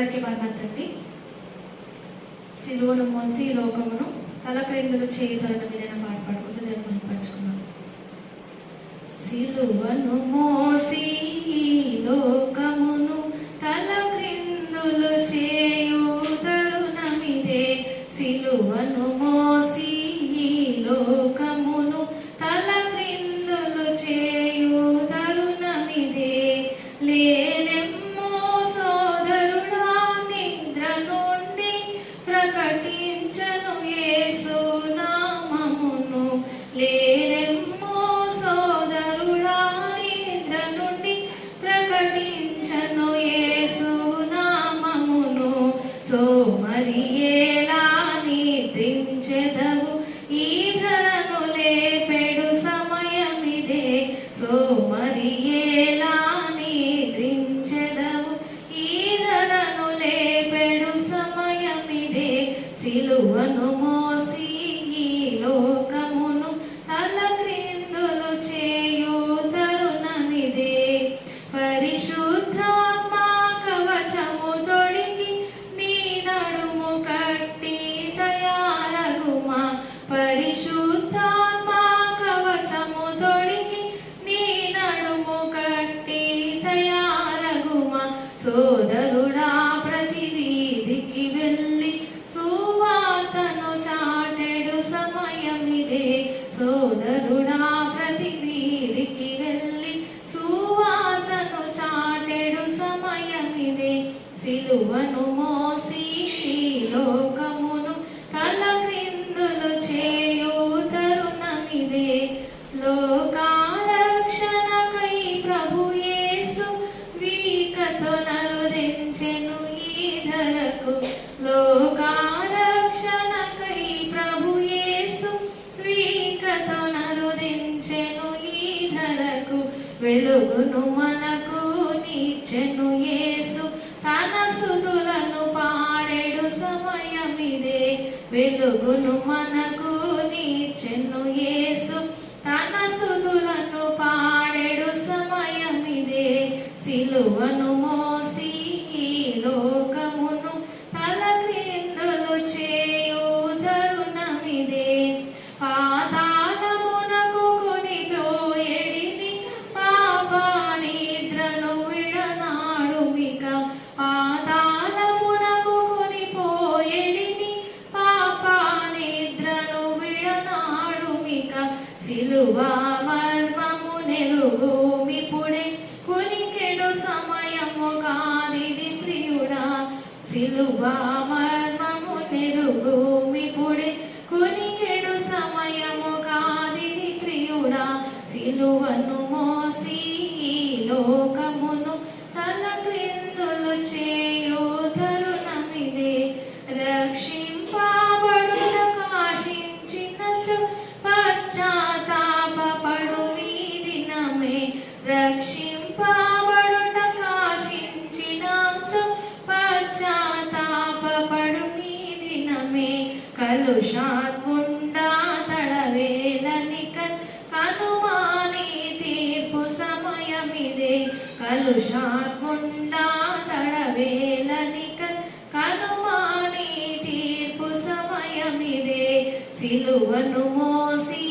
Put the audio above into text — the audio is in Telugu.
అందరికీ బాగుందండి సిలువను మోసి లోకమును తల క్రిందులు చేయి మీద పాట పాడుకుంటూ నేను మహిమపరుచుకున్నాను సిలువను మో సిలువను మోసి ఈ లోకమును తల క్రిందులు చేయు తరుణమిదే. పరిశుద్ధాత్మ కవచము తొడిగి నీ నడుము కట్టి తయారగుమా. పరిశుద్ధాత్మ కవచము తొడిగి నీ నడుము కట్టి తయారగుమా. వెలుగును మనకు నీచెను యేసు. తన సుతులను పాడెడు సమయమిదే. వెలుగును మనకు నీచెను యేసు. తన సుతులను పాడెడు సమయమిదే. సిలువను సిలువ మర్మము నెరుగుమిపుడే కునికెడు సమయము కాదిది ప్రియుడా. సిలువ మర్మము నెరుగుమిపుడే కునికెడు సమయము కాదిది ప్రియుడా. సిలువను మోసి ఈ లోకమును తల క్రిందులు చే కలుషాత్ముండా తడవేలనిక కనుమాని తీర్పు సమయమిదే. కలుషాత్ముండా తడవేలనిక కనుమాని తీర్పు సమయమిదే. సిలువను మోసి